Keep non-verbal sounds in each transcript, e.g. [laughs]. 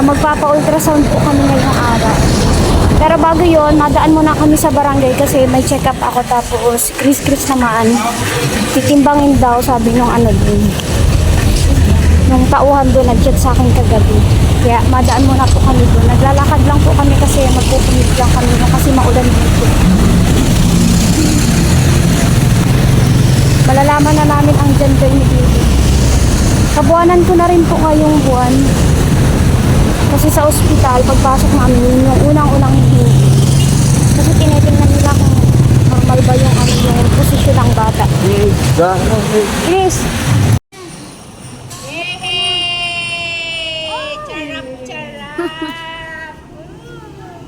Ah, magpapa-ultrasound po kami ngayong araw. Pero bago yon, madaan muna kami sa barangay kasi may check-up ako tapos Chris-Chris naman. Titimbangin daw, sabi nung ano din. Nung tauhan doon, nag-chat sa akin kagabi. Kaya madaan muna po kami doon. Naglalakad lang po kami kasi magpupunit lang kami no, kasi maulan dito. Malalaman na namin ang gender ni. Kabuanan ko na rin po ngayong buwan. Kasi sa ospital, pagpasok namin, yun yung unang-unang hindi. Kasi tinitingnan nila kung normal ba yung, ano, yung posisyon ng bata. Chris!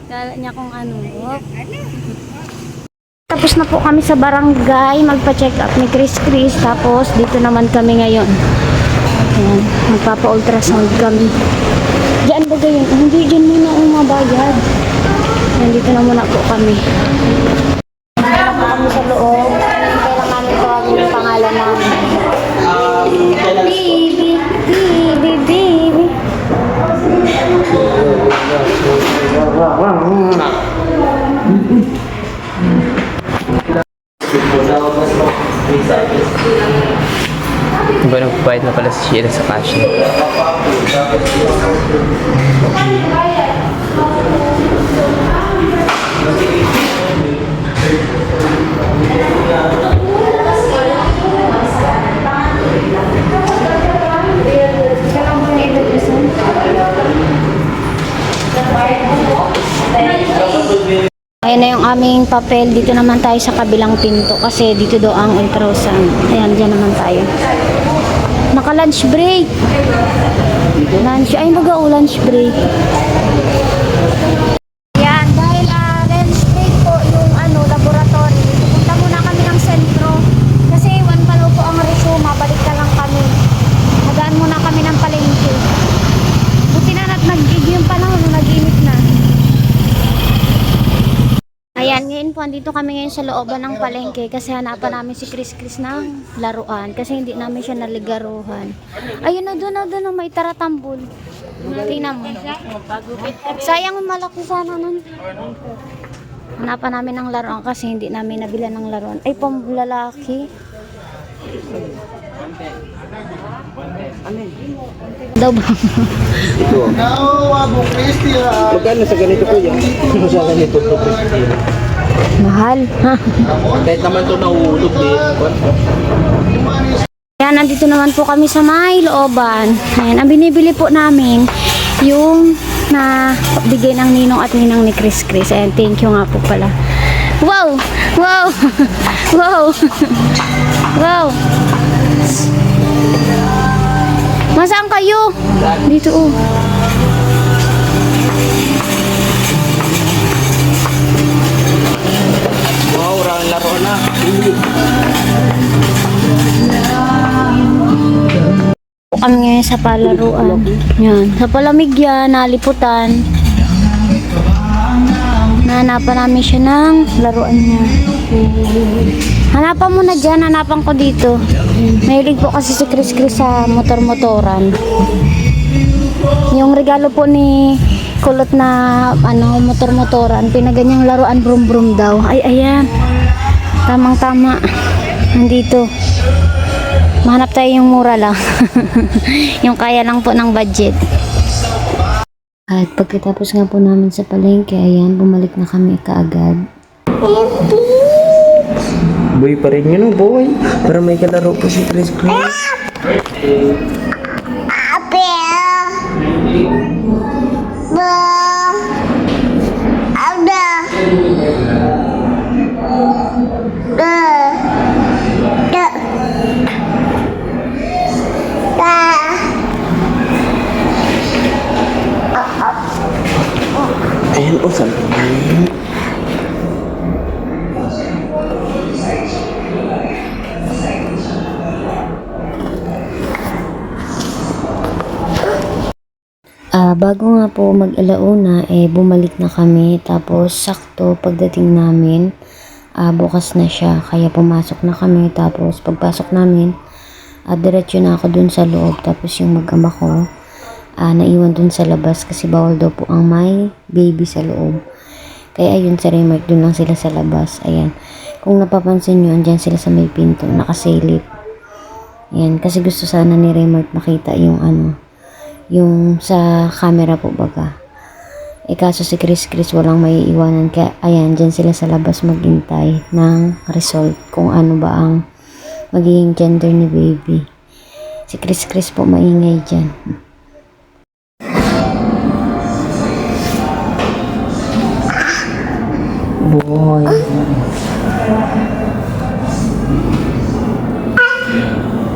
Kala niya kung ano. Tapos na po kami sa barangay, magpa-check up ni Chris Chris. Tapos dito naman kami ngayon. Ayan, magpapa-ultrasound kami. Yun? Hindi, dyan muna ang mabayad. Ayan, dito na muna po kami. Kami sa loob. Kailangan tawagin yung pangalan namin. Baby, baby, baby. Diba nagbayad na pala si Sheila sa cash niya? Ayan na yung aming papel. Dito naman tayo sa kabilang pinto kasi dito daw ang ultrasound. Ayan, dyan naman tayo. Naka-lunch break. Lunch. Ay, baga o lunch break. Yan, dahil ah, lunch break po yung ano, laboratory. Pupunta muna kami ng sentro. Kasi one pa daw po ang resume. Balik na lang kami. Nagaan muna kami ng palengke. Buti na nag nag-gig yung panahon, nag-init na. Ayan, ngayon po, andito kami ngayon sa looban ng palengke kasi hanapan namin si Chris Chris ng laruan kasi hindi namin siya naligaruhan. Ayun na doon na doon may taratambol. Tingnan mo. Sayang malaki sana nun. Hanapan namin ng laruan kasi hindi namin nabila ng laruan. Ay, pamlalaki. Daw ba? Magkano sa ganito po yan? sa ganito po. Mahal. Ha? Kahit naman ito nahulog eh. Ayan, nandito naman po kami sa may looban. Ayan, ang binibili po namin yung na bigay ng ninong at ninang ni Chris Chris. Ayan, thank you nga po pala. Wow! Wow! [laughs] wow! [laughs] wow! Masaan kayo? Dito oh. Laro na. kami ngayon sa palaruan. Yan. Sa palamigyan, naliputan. Nahanapan namin siya ng laruan niya. Hanapan mo na dyan, hanapan ko dito. Mahilig po kasi si Chris Chris sa motor-motoran. Yung regalo po ni kulot na ano motor-motoran, pinaganyang laruan brum-brum daw. Ay, ayan. Tamang-tama. Nandito. Mahanap tayo yung mura lang. [laughs] yung kaya lang po ng budget. At pagkatapos nga po namin sa palengke, ayan, bumalik na kami kaagad. Boy pa rin yun, oh, boy. Para may kalaro po si Chris Chris. Bago nga po mag-alauna, eh, bumalik na kami. Tapos, sakto, pagdating namin, ah, bukas na siya. Kaya pumasok na kami. Tapos, pagpasok namin, ah, diretso na ako dun sa loob. Tapos, yung mag-ama ko, ah, naiwan dun sa labas kasi bawal daw po ang may baby sa loob. Kaya ayun sa remark, dun lang sila sa labas. Ayan. Kung napapansin nyo, andyan sila sa may pinto, nakasilip. Ayan, kasi gusto sana ni Remark makita yung ano, yung sa camera po baga. Eh kaso si Chris Chris walang may iwanan kaya ayan, dyan sila sa labas maghintay ng result kung ano ba ang magiging gender ni baby. Si Chris Chris po maingay dyan. Boy.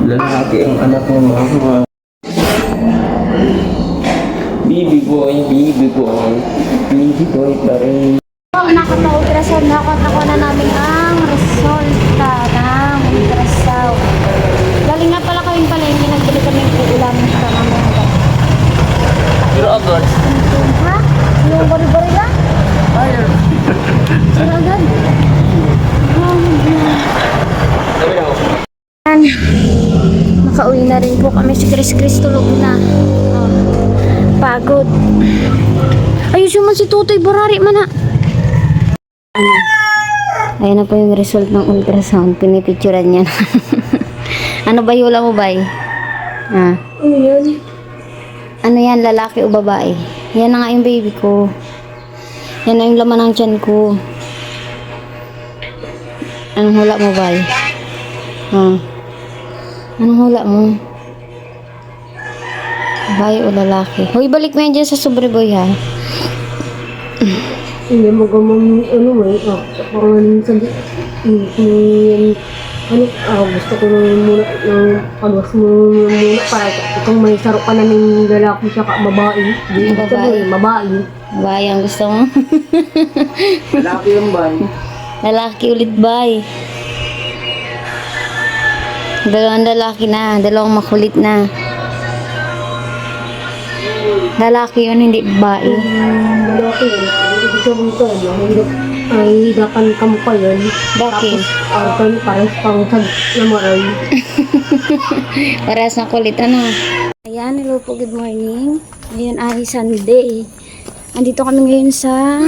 Lalaki ang anak mo, mama. Boy, baby boy. Baby boy pa rin. Oh, nakapa-ultrasound na ako at nakuha na namin ang resulta ng ultrasound. Galing nga pala kaming palengke, nagbili kami ng ulam para mamaya. Pero agad. Ha? Yung bari-bari lang? Ayun. Sila agad? Na. Nakauwi na rin po kami si Chris Chris tulog na. Oh, pagod. Ayos mo si Tutoy Borari man ha. Ano? Ayan na po yung result ng ultrasound. Pinipicturan niya. [laughs] ano ba hula mo ba Ha? Ano yan? Ano yan, lalaki o babae? Yan na nga yung baby ko. Yan na yung laman ng tiyan ko. Anong hula mo ba? Ha? Anong hula mo? Babae o lalaki? Hoy, balik mo yan dyan sa sobre boy ha. Hindi mo gamang ano eh, ah, pangan sa di, mm, mm, ano, ah, gusto ko na muna, ng pagwas mo muna para itong may saro ka na ng lalaki siya ka babae. Di, Babae. babae. babae. Babae ang gusto mo? [laughs] Lalaki yung ban. lalaki ulit bay. Dalawang lalaki na, dalawang makulit na. Lalaki yun, hindi babae. Lalaki yun, hindi ko ko, mahirap, ay hidapan ka mo pa yun. Bakit? Tapos, ah, kan, parang pang sag na maray. [laughs] Parehas na kulit, ano? Ayan, hello po, good morning. Ngayon ay Sunday. Andito kami ngayon sa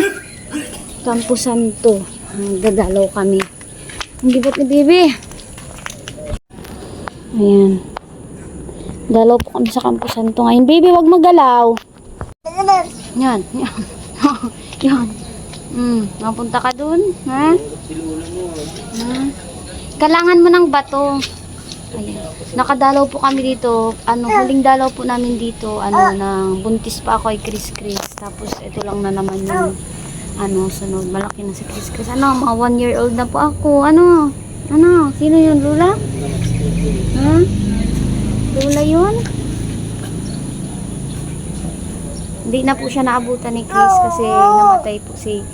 Campo Santo. Gagalaw kami. Ang gibot ni Bibi. Ayan. Dalaw po kami sa Campo Santo ngayon. Baby, wag magalaw. Yan. Yan. [laughs] Yan. Hmm, mapunta ka dun? Ha? Ha? Kailangan mo ng bato. Ayan. Nakadalaw po kami dito. Ano, huling dalaw po namin dito. Ano, nang buntis pa ako ay Chris Chris. Tapos, ito lang na naman yung ano, sunod. Malaki na si Chris Chris. Ano, mga one year old na po ako. Ano? Ano? Sino yun, Lula? Ha? Lula yun? Hindi na po siya naabutan ni Chris kasi namatay po si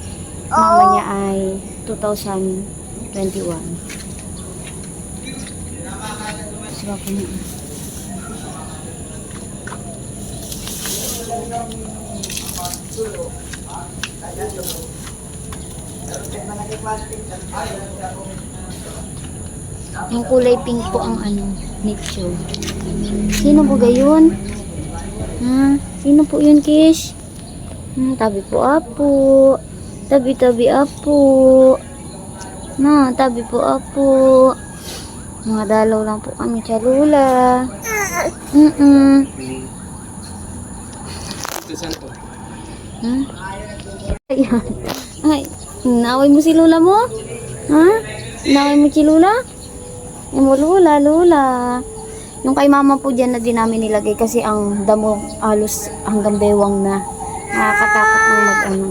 mama niya ay 2021. Sarap niya. Yung kulay pink po ang ano, nicho. Sino po gayon? Ha? Sino po yun, Kish? Hmm, tabi po apo. Tabi-tabi apo. Na, tabi po apo. Mga dalaw lang po kami chalula. Mm-mm. Hmm? Ayan. Ay, naway mo si Lula mo? Ha? Naway mo si Lula? Ay mo, Lula, Lula. Yung kay mama po dyan na din namin nilagay kasi ang damo alos hanggang bewang na. Nakakatakot ng mag ano.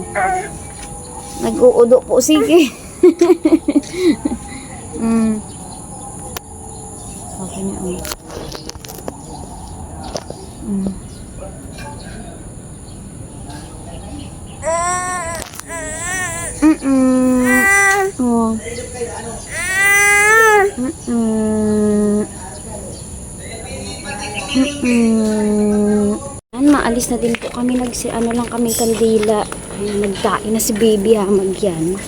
Nag-uudo po, sige. [laughs] mm. Okay na, oh. Mm. Mm-mm. Oh. Yan, maalis na din po kami. Nagsi, ano lang kami kandila. Ayan, nagtain na si baby ha, magyan.